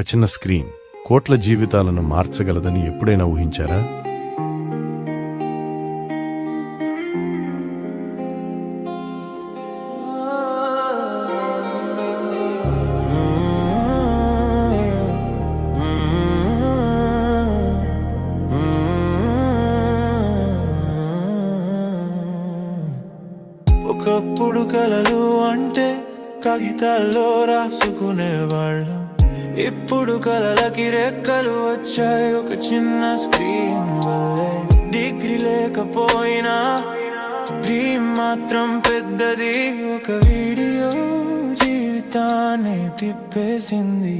ఒక చిన్న స్క్రీన్ కోట్ల జీవితాలను మార్చగలదని ఎప్పుడైనా ఊహించారా? మాత్రం పెద్దది ఒక వీడియో జీవితాన్ని తిప్పేసింది.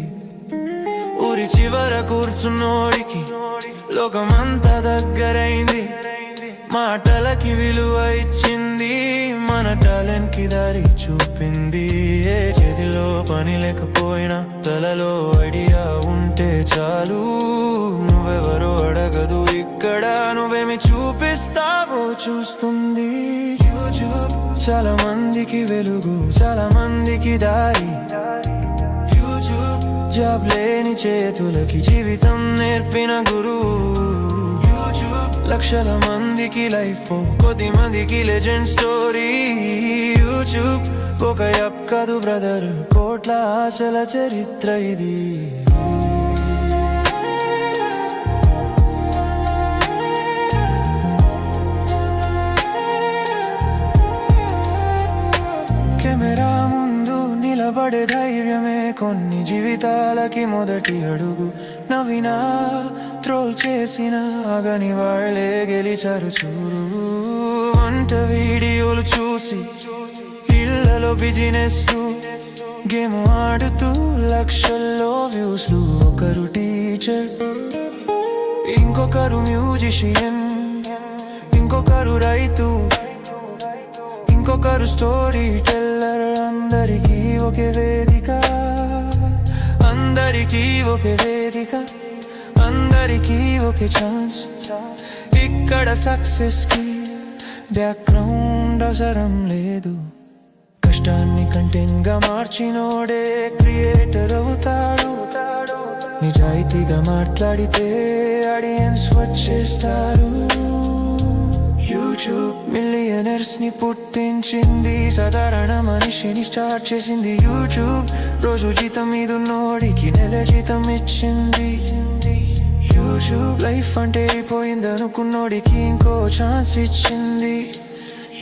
ఊరి చివర కూర్చున్నోడికి లోకమంతా దగ్గరైంది. మాటలకి విలువ ఇచ్చింది మన టాలెంట్కి దారి చూపింది. ఏ చేతిలో పని లేకపోయినా తలలో ఐడియా ఉంటే చాలు. నువ్వెవరో అడగదు ఇక్కడ నువ్వేమి చూపిస్తావో చూస్తుంది. యూట్యూబ్ చాలా మందికి వెలుగు చాలా మందికి దారి. యూట్యూబ్ జాబ్ లేని చేతులకి జీవితం నేర్పిన గురువు. యూట్యూబ్ లక్షల మందికి లైఫ్ కొద్ది మందికి లెజెండ్ స్టోరీ యూట్యూబ్ ఒక యాప్ కాదు బ్రదర్ కోట్ల ఆశల చరిత్ర ఇది. నిలబడే ధైర్యమే కొన్ని జీవితాలకి మొదటి అడుగు. నవ్వినా ట్రోల్ చేసిన అగని వాళ్ళే గెలిచారు చూరు వంట వీడియోలు చూసి ఇళ్ళలో బిజినెస్ గేమ్ ఆడుతూ లక్షల్లో వ్యూస్లు. ఒకరు టీచర్ ఇంకొకరు మ్యూజిషియన్ ఇంకొకరు రైతు ఇంకొకరు స్టోరీ టెల్ అందరికీ ఒకే వేదిక. అందరికీ ఒకే వేదిక. అందరికీ ఒకే ఛాన్స్ ఇక్కడ సక్సెస్కి బ్యాక్గ్రౌండ్ అవసరం లేదు. కష్టాన్ని కంటెంట్గా మార్చినోడే క్రియేటర్ అవుతాడు. నిజాయితీగా మాట్లాడితే ఆడియన్స్ వచ్చేస్తారు. మిలియనర్స్ని పుట్టించింది సాధారణ మనిషిని స్టార్ట్ చేసింది యూట్యూబ్ రోజు జీతం మీద ఉన్నోడికి నెల జీతం ఇచ్చింది. యూట్యూబ్ లైఫ్ అంటే అయిపోయింది అనుకున్నోడికి ఇంకో ఛాన్స్ ఇచ్చింది.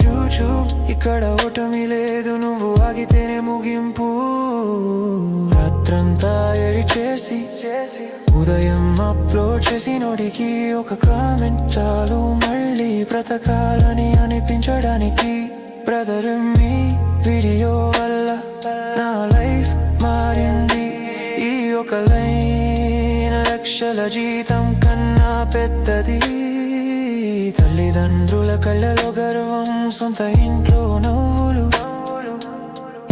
యూట్యూబ్ ఇక్కడ ఓటమి లేదు నువ్వు ఆగితేనే ముగింపు. రాత్రంతా చేసి చేసి ఉదయం అప్లోడ్ చేసి నోడికి ఒక కామెంట్ చాలు. మళ్ళీ బ్రతకాలని అనిపించడానికి బ్రదర్ మీ వీడియో వల్ల నా లైఫ్ మారింది. ఈ ఒక లైన్ లక్షల జీతం కన్నా పెద్దది. తల్లిదండ్రుల కళ్ళలో గర్వం సొంత ఇంట్లో నవ్వులు.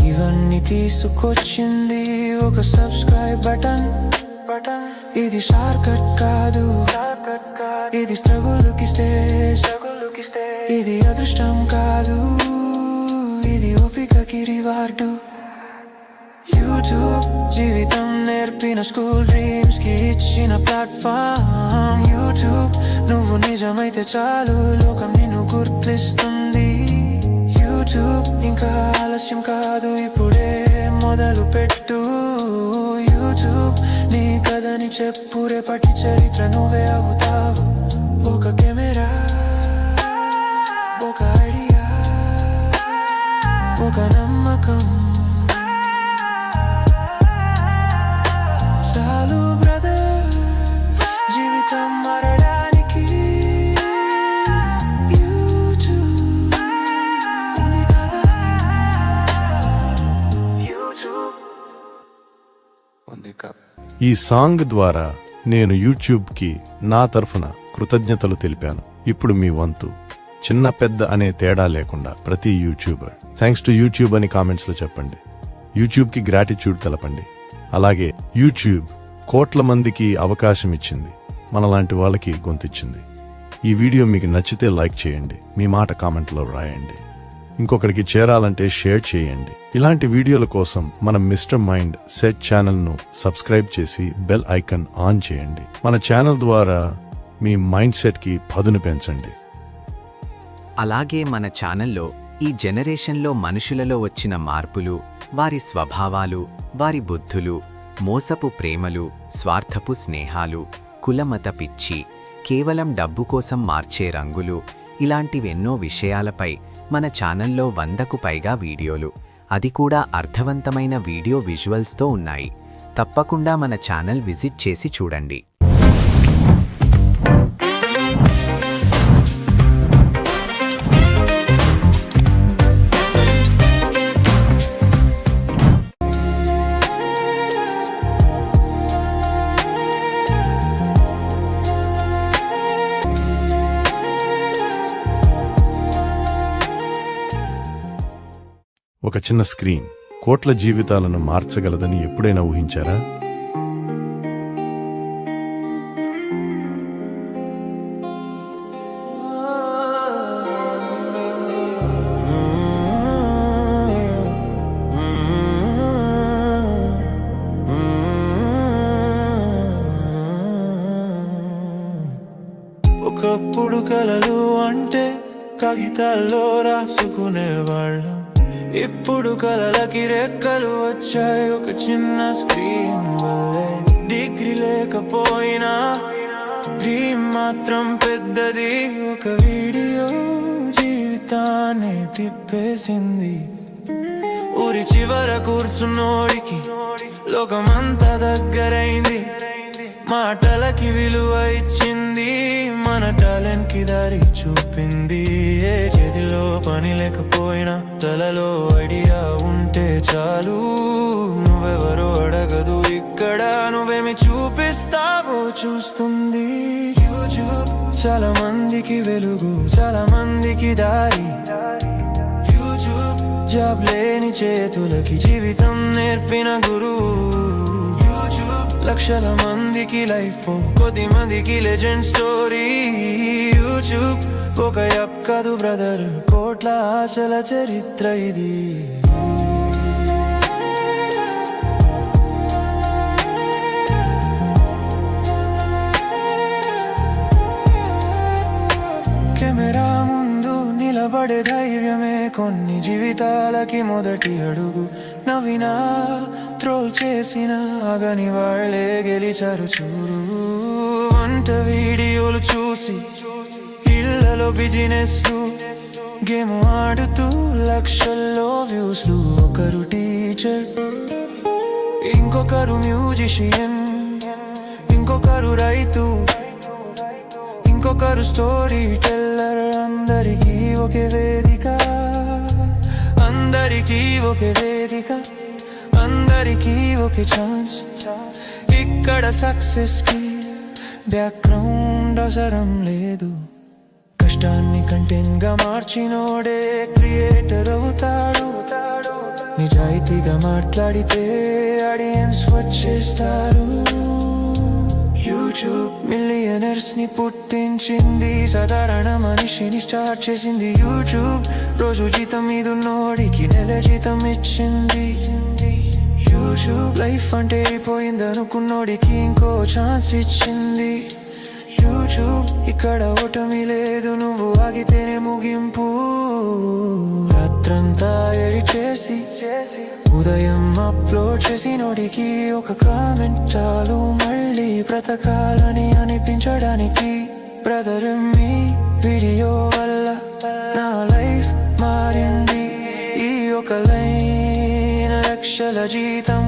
ఇవన్నీ తీసుకొచ్చింది ఒక సబ్స్క్రైబ్ బటన్. బటన్ ఇది షార్కట్ కాదు. ఇది స్ట్రగుల్కి స్టేజ్. ఇది అదృష్టం కాదు. ఇది ఓపికకి రివార్డు. యూట్యూబ్ జీవితం నేర్పిన స్కూల్ డ్రీమ్స్కి ఇచ్చిన ప్లాట్ఫామ్. యూట్యూబ్ నువ్వు నిజమైతే చాలు. లోకం నిన్ను గుర్తిస్తుంది. యూట్యూబ్ ఇంకా ఆలస్యం కాదు. ఇప్పుడే మొదలు పెట్టు కథని చెప్పు రేపటి చరిత్ర నువ్వే అవుతావు ఒక కెమెరా ఒక ఐడియా ఒక నమ్మకం చాలు బ్రదర్ జీవితం ఈ సాంగ్ ద్వారా నేను యూట్యూబ్కి నా తరఫున కృతజ్ఞతలు తెలిపాను. ఇప్పుడు మీ వంతు. చిన్న పెద్ద అనే తేడా లేకుండా ప్రతి యూట్యూబర్. థ్యాంక్స్ టు యూట్యూబ్ అని కామెంట్స్లో చెప్పండి. యూట్యూబ్కి గ్రాటిట్యూడ్ తెలపండి. అలాగే యూట్యూబ్ కోట్ల మందికి అవకాశం ఇచ్చింది. మనలాంటి వాళ్ళకి గొంతిచ్చింది ఈ వీడియో మీకు నచ్చితే లైక్ చేయండి. మీ మాట కామెంట్లో రాయండి. ఇంకొకరికి చేరాలంటే షేర్ చేయండి. ఇలాంటి వీడియోల కోసం మనం మిస్టర్ మైండ్ సెట్ ఛానల్ను సబ్స్క్రైబ్ చేసి బెల్ ఐకాన్ ఆన్ చేయండి. మన ఛానల్ ద్వారా మీ మైండ్ సెట్కి పదును పెంచండి. అలాగే మన ఛానల్లో ఈ జనరేషన్లో మనుషులలో వచ్చిన మార్పులు వారి స్వభావాలు వారి బుద్ధులు మోసపు ప్రేమలు స్వార్థపు స్నేహాలు కులమత పిచ్చి కేవలం డబ్బు కోసం మార్చే రంగులు ఇలాంటివెన్నో విషయాలపై మన ఛానల్లో వందకు పైగా వీడియోలు. అది కూడా అర్థవంతమైన వీడియో విజువల్స్తో ఉన్నాయి. తప్పకుండా మన ఛానల్ విజిట్ చేసి చూడండి. చిన్న స్క్రీన్ కోట్ల జీవితాలను మార్చగలదని ఎప్పుడైనా ఊహించారా? ఒకప్పుడు కలలు అంటే కాగితాల్లో రాసుకునేవాళ్ళం. ఇప్పుడు కలలకి రెక్కలు వచ్చాయి. ఒక చిన్న స్క్రీన్ వల్లే డిగ్రీ లేకపోయినా డ్రీమ్ మాత్రం పెద్దది. ఒక వీడియో జీవితాన్ని తిప్పేసింది. ఊరి చివర కూర్చున్నోడికి లోకమంతా దగ్గరైంది. మాటలకి విలువ ఇచ్చింది మన టాలెంట్కి దారి చూపింది. ఏ చేతిలో పని లేకపోయినా తలలో ఐడియా ఉంటే చాలు. నువ్వెవరో అడగదు ఇక్కడ నువ్వేమి చూపిస్తావో చూస్తుంది. యూట్యూబ్ చాలా మందికి వెలుగు చాలా మందికి దారి. యూట్యూబ్ జాబ్ లేని చేతులకి జీవితం నేర్పిన గురువు. లక్షల మందికి లైఫ్ కొద్ది మందికి లెజెండ్ స్టోరీ యూట్యూబ్ ఒక యాప్ కాదు బ్రదర్ కోట్ల ఆశల చరిత్ర ఇది. కెమెరా ముందు నిలబడే ధైర్యమే కొన్ని జీవితాలకి మొదటి అడుగు. నవ్వినా ట్రోల్ చేసిన ఆగని వాళ్ళే గెలిచారు చూరు వంట వీడియోలు చూసి ఇళ్ళలో బిజినెస్ గేమ్ ఆడుతూ లక్షల్లో వ్యూస్లు. ఒకరు టీచర్ ఇంకొకరు మ్యూజిషియన్ ఇంకొకరు రైతు ఇంకొకరు స్టోరీ టెల్లర్. అందరికీ ఒకే వేదిక అందరికీ ఒకే వేదిక. అందరికీ ఒకే ఛాన్స్ ఇక్కడ సక్సెస్కి బ్యాక్గ్రౌండ్ అవసరం లేదు. కష్టాన్ని కంటెంట్గా మార్చినోడే క్రియేటర్ అవుతాడు. నిజాయితీగా మాట్లాడితే ఆడియన్స్ వచ్చేస్తారు. యూట్యూబ్ మిలియనర్స్ని పుట్టించింది సాధారణ మనిషిని స్టార్ట్ చేసింది. యూట్యూబ్ రోజు జీతం మీద నోడికి నెల జీతం ఇచ్చింది. లైఫ్ అంటే అయిపోయింది అనుకున్నోడికి ఇంకో ఛాన్స్ ఇచ్చింది. యూట్యూబ్ ఇక్కడ ఓటమి లేదు నువ్వు ఆగితేనే ముగింపు. రాత్రంతా ఎడి చేసి ఉదయం అప్లోడ్ చేసి నోడికి ఒక కామెంట్ చాలు. మళ్ళీ బ్రతకాలని అనిపించడానికి బ్రదర్ మీ వీడియో వల్ల నా లైఫ్ మారింది. ఈ ఒక లైన్ లక్షల జీతం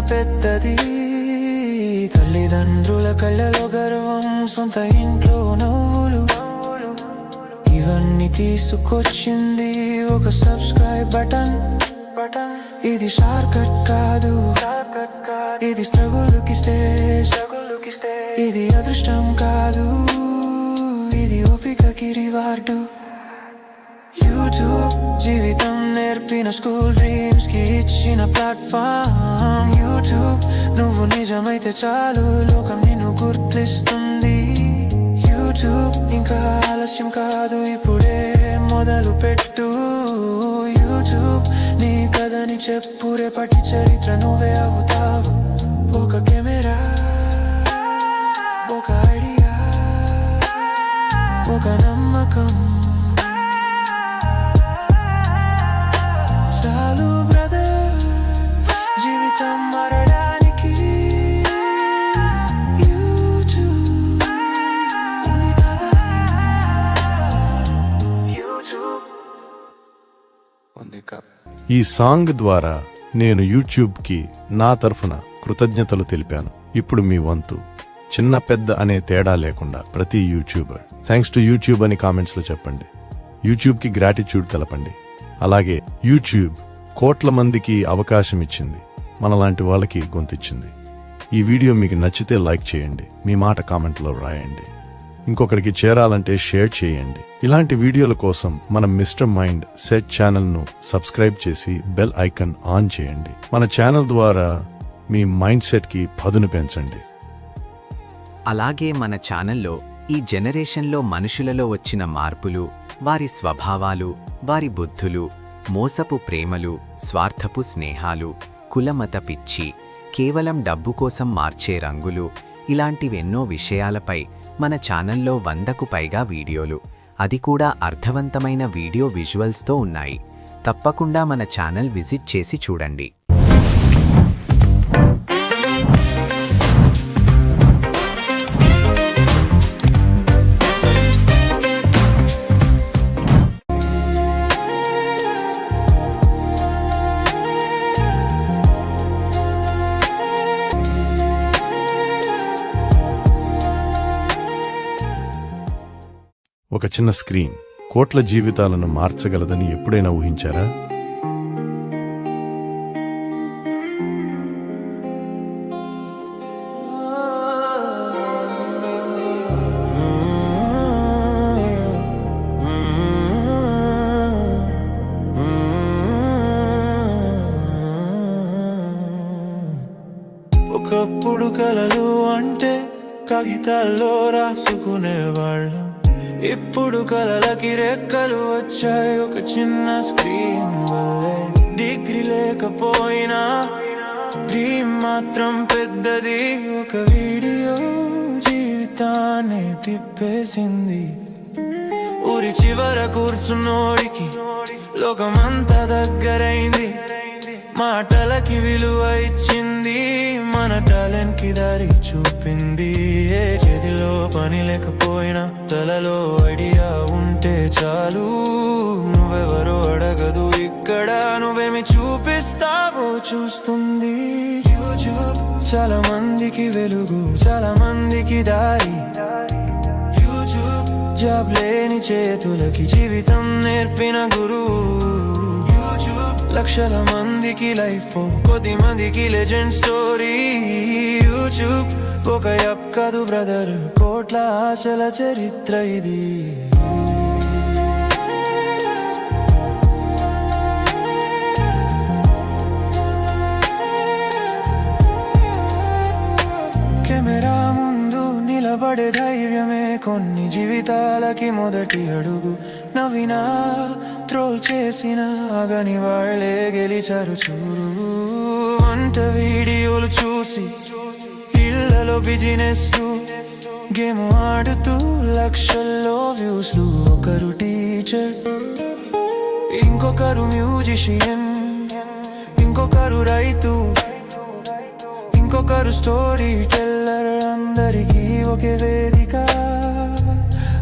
పెద్దది. తల్లిదండ్రుల కళ్ళలో గర్వం సొంత ఇంట్లో నవ్వులు. ఇవన్నీ తీసుకొచ్చింది ఒక సబ్స్క్రైబ్ బటన్. బటన్ ఇది షార్కట్ కట్ కాదు. ఇది స్ట్రగుల్కి స్టేజ్. ఇది అదృష్టం కాదు. ఇది ఓపికకి రివార్డు. యూట్యూబ్ జీవితం నేర్పిన స్కూల్ డ్రీమ్స్కి ఇచ్చిన ప్లాట్ఫామ్ యూట్యూబ్ నువ్వు నిజమైతే చాలు లోకం నిన్ను గుర్తిస్తుంది. యూట్యూబ్ ఇంకా ఆలస్యం కాదు ఇప్పుడే మొదలు పెట్టు. యూట్యూబ్ నీ కథని చెప్పు రేపటి చరిత్ర నువ్వే అవుతావు. ఒక కెమెరా ఒక ఐడియా ఒక నమ్మకం. ఈ సాంగ్ ద్వారా నేను యూట్యూబ్కి నా తరఫున కృతజ్ఞతలు తెలిపాను. ఇప్పుడు మీ వంతు. చిన్న పెద్ద అనే తేడా లేకుండా ప్రతి యూట్యూబర్. థ్యాంక్స్ టు యూట్యూబ్ అని కామెంట్స్లో చెప్పండి. యూట్యూబ్కి గ్రాటిట్యూడ్ తెలపండి. అలాగే యూట్యూబ్ కోట్ల మందికి అవకాశం ఇచ్చింది. మనలాంటి వాళ్ళకి గొంతిచ్చింది ఈ వీడియో మీకు నచ్చితే లైక్ చేయండి. మీ మాట కామెంట్లో రాయండి. ఇంకొకరికి చేరాలంటే షేర్ చేయండి. ఇలాంటి వీడియోల కోసం మన మిస్టర్ మైండ్ సెట్ ఛానల్ను సబ్స్క్రైబ్ చేసి బెల్ ఐకాన్ ఆన్ చేయండి. మన ఛానల్ ద్వారా మీ మైండ్ సెట్కి పదును పెంచండి. అలాగే మన ఛానల్లో ఈ జనరేషన్లో మనుషులలో వచ్చిన మార్పులు వారి స్వభావాలు వారి బుద్ధులు మోసపు ప్రేమలు స్వార్థపు స్నేహాలు కులమత పిచ్చి కేవలం డబ్బు కోసం మార్చే రంగులు ఇలాంటివెన్నో విషయాలపై మన ఛానల్లో వందకు పైగా వీడియోలు. అది కూడా అర్థవంతమైన వీడియో విజువల్స్తో ఉన్నాయి. తప్పకుండా మన ఛానల్ విజిట్ చేసి చూడండి. చిన్న స్క్రీన్ కోట్ల జీవితాలను మార్చగలదని ఎప్పుడైనా ఊహించారా? ఒకప్పుడు కలలు అంటే కాగితాల్లో రాసుకునేవాళ్ళం. ఇప్పుడు కలలకి రెక్కలు వచ్చాయి. ఒక చిన్న స్క్రీన్ వల్లే డిగ్రీ లేకపోయినా డ్రీమ్ మాత్రం పెద్దది. ఒక వీడియో జీవితాన్ని తిప్పేసింది. ఊరి చివర కూర్చున్నోడికి లోకమంతా దగ్గరైంది. మాటలకి విలువ ఇచ్చింది. మన టాలెంట్కి దారి చూపింది. ఏ చేతిలో పని లేకపోయినా తలలో ఐడియా ఉంటే చాలు. నువ్వెవరో అడగదు ఇక్కడ నువ్వేమి చూపిస్తావో చూస్తుంది. యూట్యూబ్ చాలా మందికి వెలుగు చాలా మందికి దారి. యూట్యూబ్ జాబ్ లేని చేతులకి జీవితం నేర్పిన గురువు. లక్షల మందికి లైఫ్ కొద్ది మందికి లెజెండ్ స్టోరీ యూట్యూబ్ ఒక యాప్ కాదు బ్రదర్ కోట్ల ఆశల చరిత్ర ఇది. కెమెరా ముందు నిలబడే ధైర్యమే. కొన్ని జీవితాలకి మొదటి అడుగు. నవ్వినా ట్రోల్ చేసిన ఆగని వాళ్ళే గెలిచారు చూరు వంట వీడియోలు చూసి ఇళ్ళలో బిజినెస్ గేమ్ ఆడుతూ లక్షల్లో వ్యూస్లు ఒకరు టీచర్ ఇంకొకరు మ్యూజిషియన్ ఇంకొకరు రైతు ఇంకొకరు స్టోరీ టెల్లర్ అందరికీ ఒకే వేదిక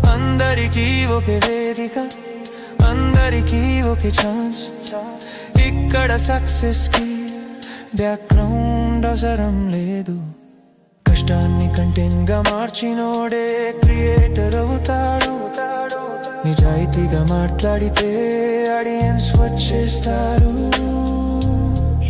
అందరికీ ఒకే వేదిక. అందరికీ ఒకే ఛాన్స్ ఇక్కడ సక్సెస్కి బ్యాక్గ్రౌండ్ అవసరం లేదు. కష్టాన్ని కంటెంట్గా మార్చినోడే క్రియేటర్ అవుతాడు. నిజాయితీగా మాట్లాడితే ఆడియన్స్ వచ్చేస్తారు.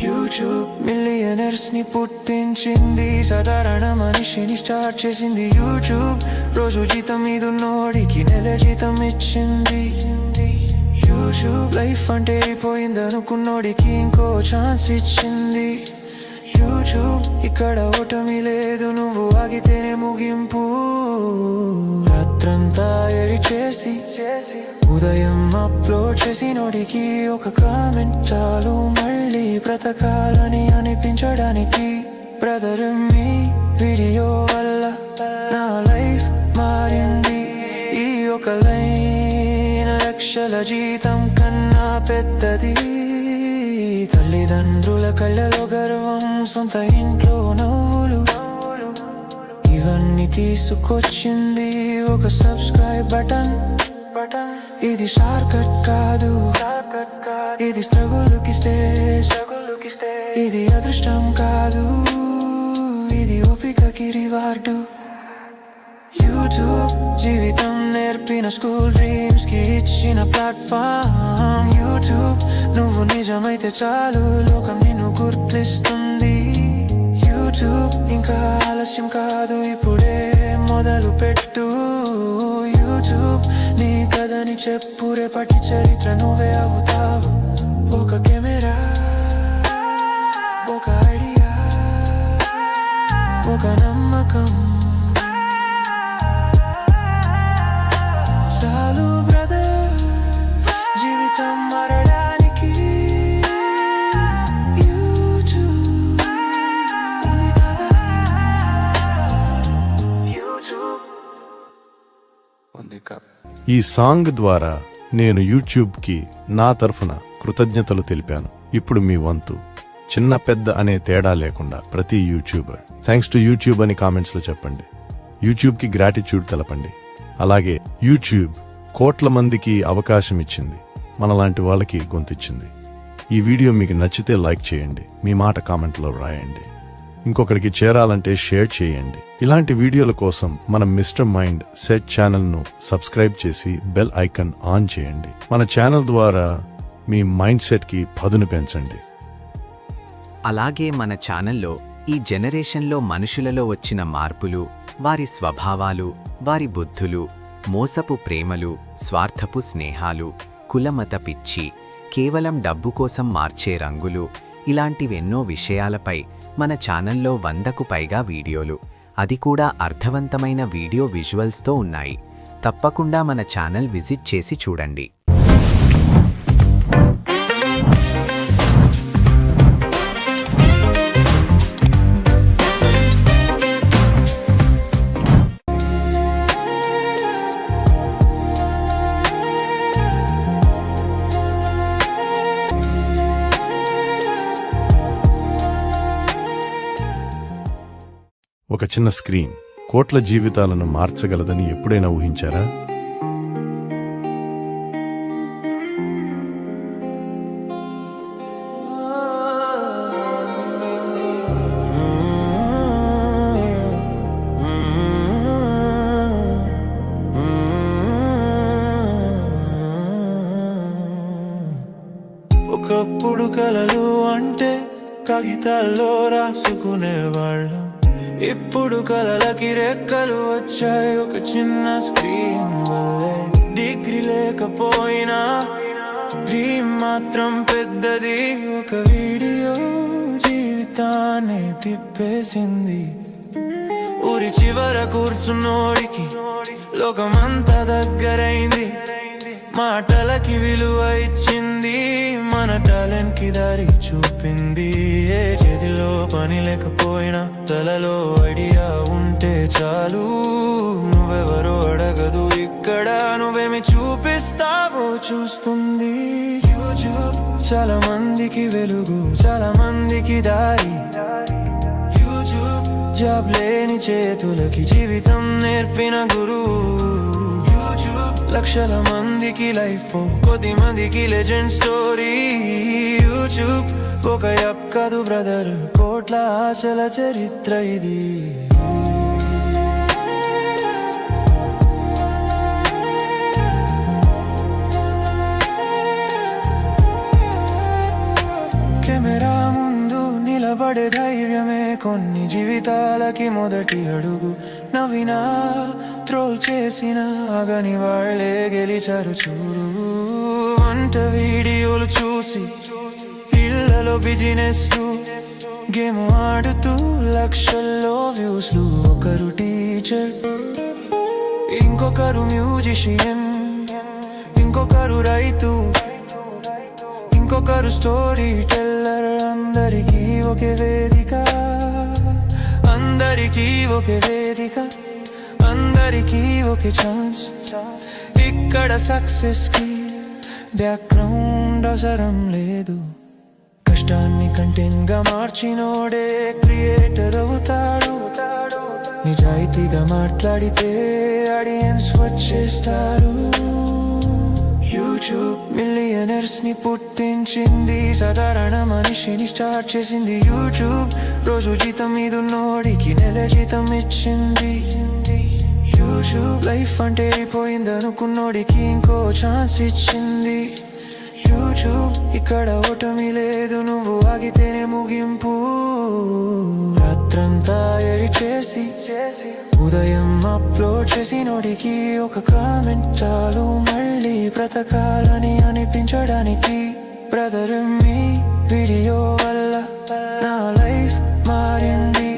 యూట్యూబ్ మిలియనర్స్ని పుట్టించింది సాధారణ మనిషిని స్టార్ట్ చేసింది యూట్యూబ్ రోజు జీతం మీద నోడికి నెల జీతం ఇచ్చింది. రోజు లైఫ్ అంటే అయిపోయింది అనుకున్నోడికి ఇంకో ఛాన్స్ ఇచ్చింది. యూట్యూబ్ ఇక్కడ ఓటమి లేదు నువ్వు ఆగితేనే ముగింపు. రాత్రంతా ఎడి చేసి ఉదయం అప్లోడ్ చేసి నోడికి ఒక కామెంట్ చాలు. మళ్ళీ బ్రతకాలని అనిపించడానికి బ్రదర్ మీ వీడియో వల్ల లక్షల జీతం కన్నా పెద్దది. తల్లిదండ్రుల కళ్ళలో గర్వం సొంత ఇంట్లో నవ్వులు. ఇవన్నీ తీసుకొచ్చింది ఒక సబ్స్క్రైబ్ బటన్. బటన్ ఇది షార్కట్ కాదు. ఇది స్ట్రగుల్ కిస్తే ఇది అదృష్టం కాదు. ఇది ఓపికకి రివార్డు. నేర్పిన స్కూల్ డ్రీమ్స్కి ఇచ్చిన ప్లాట్ఫామ్ యూట్యూబ్ నువ్వు నిజమైతే చాలు లోకం నిన్ను గుర్తిస్తుంది. యూట్యూబ్ ఇంకా ఆలస్యం కాదు ఇప్పుడే మొదలు పెట్టు. యూట్యూబ్ నీ కథని చెప్పు రేపటి చరిత్ర నువ్వే అవుతావు. ఒక కెమెరా ఒక ఐడియా ఒక నమ్మకం. ఈ సాంగ్ ద్వారా నేను యూట్యూబ్కి నా తరఫున కృతజ్ఞతలు తెలిపాను. ఇప్పుడు మీ వంతు. చిన్న పెద్ద అనే తేడా లేకుండా ప్రతి యూట్యూబర్. థ్యాంక్స్ టు యూట్యూబ్ అని కామెంట్స్లో చెప్పండి. యూట్యూబ్కి గ్రాటిట్యూడ్ తెలపండి. అలాగే యూట్యూబ్ కోట్ల మందికి అవకాశం ఇచ్చింది. మనలాంటి వాళ్ళకి గొంతిచ్చింది. ఈ వీడియో మీకు నచ్చితే లైక్ చేయండి. మీ మాట కామెంట్లో రాయండి. ఇంకొకరికి చేరాలంటే షేర్ చేయండి. ఇలాంటి వీడియోల కోసం మనం మిస్టర్ మైండ్ సెట్ ఛానల్ను సబ్స్క్రైబ్ చేసి బెల్ ఐకాన్ ఆన్ చేయండి. మన ఛానల్ ద్వారా మీ మైండ్ సెట్కి పదును పెంచండి. అలాగే మన ఛానల్లో ఈ జనరేషన్లో మనుషులలో వచ్చిన మార్పులు వారి స్వభావాలు వారి బుద్ధులు మోసపు ప్రేమలు స్వార్థపు స్నేహాలు కులమత పిచ్చి కేవలం డబ్బు కోసం మార్చే రంగులు ఇలాంటివెన్నో విషయాలపై మన ఛానల్లో వందకు పైగా వీడియోలు. అది కూడా అర్థవంతమైన వీడియో విజువల్స్తో ఉన్నాయి. తప్పకుండా మన ఛానల్ విజిట్ చేసి చూడండి. ఒక చిన్న స్క్రీన్ కోట్ల జీవితాలను మార్చగలదని ఎప్పుడైనా ఊహించారా? ఒకప్పుడు కలలు అంటే కాగితాల్లో రాసుకునేవాళ్ళం. ఇప్పుడు కలలకి రెక్కలు వచ్చాయి. ఒక చిన్న స్క్రీన్ వల్లే డిగ్రీ లేకపోయినా డ్రీమ్ మాత్రం పెద్దది. ఒక వీడియో జీవితాన్ని తిప్పేసింది. ఊరి చివర కూర్చున్నోడికి లోకమంతా దగ్గరైంది. మాటలకి విలువ ఇచ్చింది. మన టాలెంట్కి దారి చూ చెప్పింది ఏ చేతిలో పని లేకపోయినా తలలో ఐడియా ఉంటే చాలు. నువ్వెవరో అడగదు ఇక్కడ నువ్వేమి చూపిస్తావో చూస్తుంది. యూట్యూబ్ చాలా మందికి వెలుగు చాలా మందికి దారి. యూట్యూబ్ జాబ్ లేని చేతులకి జీవితం నేర్పిన గురువు. లక్షల మందికి లైఫ్ కొద్ది మందికి లెజెండ్ స్టోరీ యూట్యూబ్ ఒక యాప్ కాదు బ్రదర్ కోట్ల ఆశల చరిత్ర ఇది. నిలబడే ధైర్యమే కొన్ని జీవితాలకి మొదటి అడుగు. నవ్వినా ట్రోల్ చేసిన అగని వాళ్ళే గెలిచారు చూడు. వంట వీడియోలు చూసి ఇళ్ళలో బిజినెస్ గేమ్ ఆడుతూ లక్షల్లో వ్యూస్లు ఒకరు టీచర్ ఇంకొకరు మ్యూజిషియన్ ఇంకొకరు రైతు ఇంకొకరు స్టోరీ టెల్లర్. అందరికీ ఒకే వేదిక. అందరికీ ఒకే వేదిక. అందరికీ ఒకే ఛాన్స్ ఇక్కడ సక్సెస్కి బ్యాక్గ్రౌండ్ అవసరం లేదు. కష్టాన్ని కంటెంట్గా మార్చినోడే క్రియేటర్ అవుతాడు. నిజాయితీగా మాట్లాడితే ఆడియన్స్ వచ్చేస్తారు. మిలియనర్స్ని పుట్టించింది సాధారణ మనిషిని స్టార్ట్ చేసింది యూట్యూబ్ రోజు జీతం మీద నోడికి నెల జీతం ఇచ్చింది. యూట్యూబ్ లైఫ్ అంటే అయిపోయింది అనుకున్నోడికి ఇంకో ఛాన్స్ ఇచ్చింది. యూట్యూబ్ ఇక్కడ ఓటమి లేదు నువ్వు ఆగితేనే ముగింపు. రాత్రంతా ఎడి చేసి ఉదయం అప్లోడ్ చేసి నోడికి ఒక కామెంట్ చాలు. మళ్ళీ బ్రతకాలని అనిపించడానికి బ్రదర్ మీ వీడియో వల్ల నా లైఫ్ మారింది.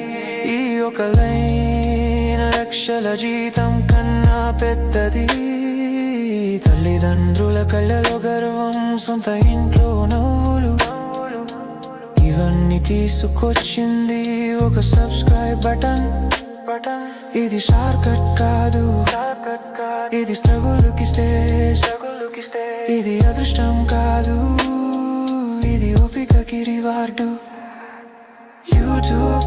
ఈ ఒక లైన్ లక్షల జీతం కన్నా పెద్దది. తల్లిదండ్రుల కళ్ళలో గర్వం సొంత ఇంట్లో నవ్వులు. ఇవన్నీ తీసుకొచ్చింది ఒక సబ్స్క్రైబ్ బటన్ పటం. ఇది షార్కట్ కాదు. ఇది స్ట్రగులుకి స్ట్రగులుకిస్తే ఇది అదృష్టం కాదు. ఇది ఓపికకి రివార్డు. యూట్యూబ్